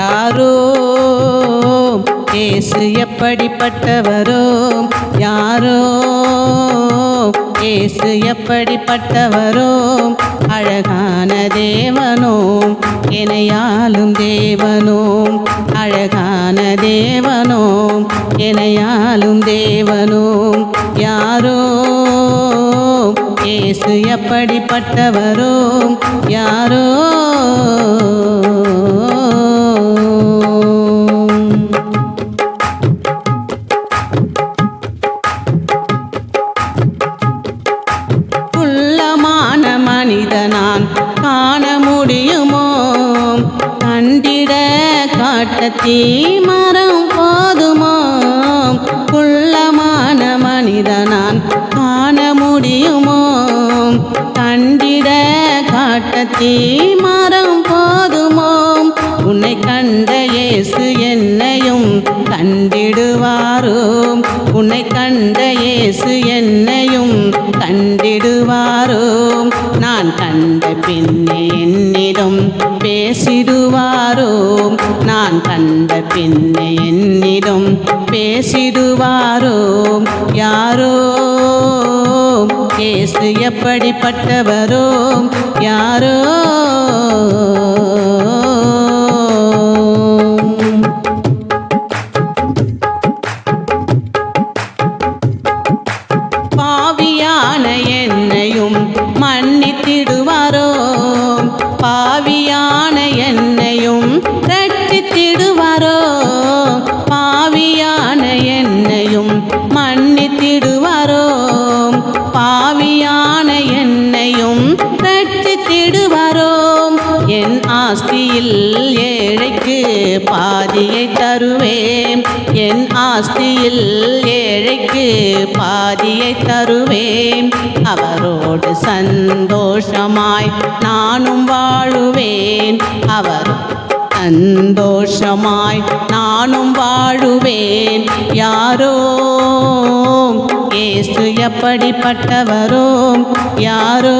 யாரோ ஏசு எப்படிப்பட்டவரோ யாரோ ஏசு எப்படிப்பட்டவரோ அழகான தேவனோ இணையாலும் தேவனோ அழகான தேவனோ இணையாலும் தேவனோ யாரோ ஏசு எப்படிப்பட்டவரோ யாரோ காண முடியுமோ? கண்டிட காட்டத்தீ மரம் போதுமோ? குள்ளமான மனிதனான் காண முடியுமோ? கண்டிட காட்டத்தீ மரம் கண்டிடுவாரோம். உன்னை கண்ட இயேசு என்னையும் கண்டிடுவாரோம். நான் கண்ட பின்னே என்னிடம் பேசிடுவாரோம். நான் கண்ட பின்னே என்னிடம் பேசிடுவாரோம். யாரோ இயேசு எப்படிப்பட்டவரோ யாரோ பாவியான என்னையும் ரட்சித்திடுவாரோ? பாவியான என்னையும் மன்னித்திடுவாரோ? பாவியான என்னையும் ரட்சித்திடுவாரோ? என் ஆஸ்தியில் ஏழைக்கு பாதியை தருவேன். என் ஆஸ்தியில் ஏழைக்கு பாதியை தருவேன். அவரோடு சந்தோஷமாய் நானும் வாழுவேன். அவர் சந்தோஷமாய் நானும் வாழுவேன். யாரோ ஏசு எப்படிப்பட்டவரோ? யாரோ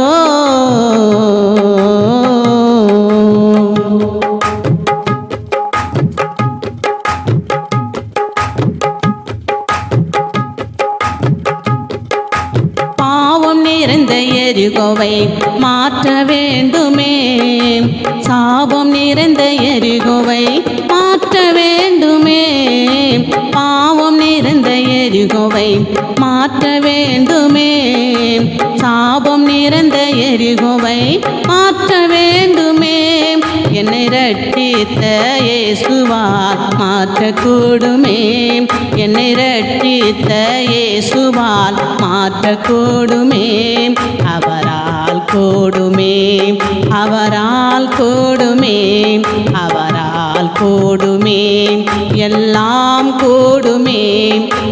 பாவம் நிறைந்த எரிகோவை மாற்ற வேண்டுமே. சாபம் நிறைந்த எருகோவை மாற்ற வேண்டுமே. பாவம் இருந்த எரிகோவை மாற்ற வேண்டுமே. சாபம் நிறைந்த எரிகோவை மாற்ற வேண்டுமே. என்னை ரட்சித்த இயேசுவால் மாற்றக்கூடுமே. என்னை ரட்சித்த இயேசுவால் மாற்றக்கூடுமே. அவரால் கூடுமே அவரால் கூடுமே கூடுமே எல்லாம் கூடுமே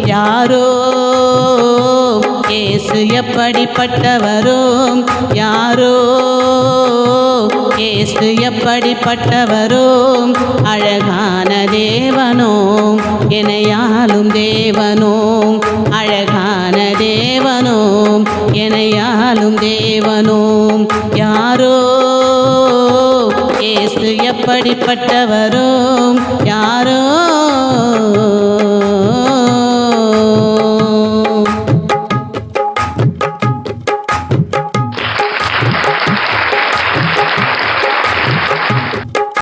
யாரோ இயேசு எப்படிப்பட்டவரோ யாரோ இயேசு எப்படிப்பட்டவரோ அழகான தேவனோ எனையாலும் தேவனோ அழகான தேவனோ எனையாலும் தேவனோ யாரோ ஏசு எப்படிப்பட்டவரோ யாரோ?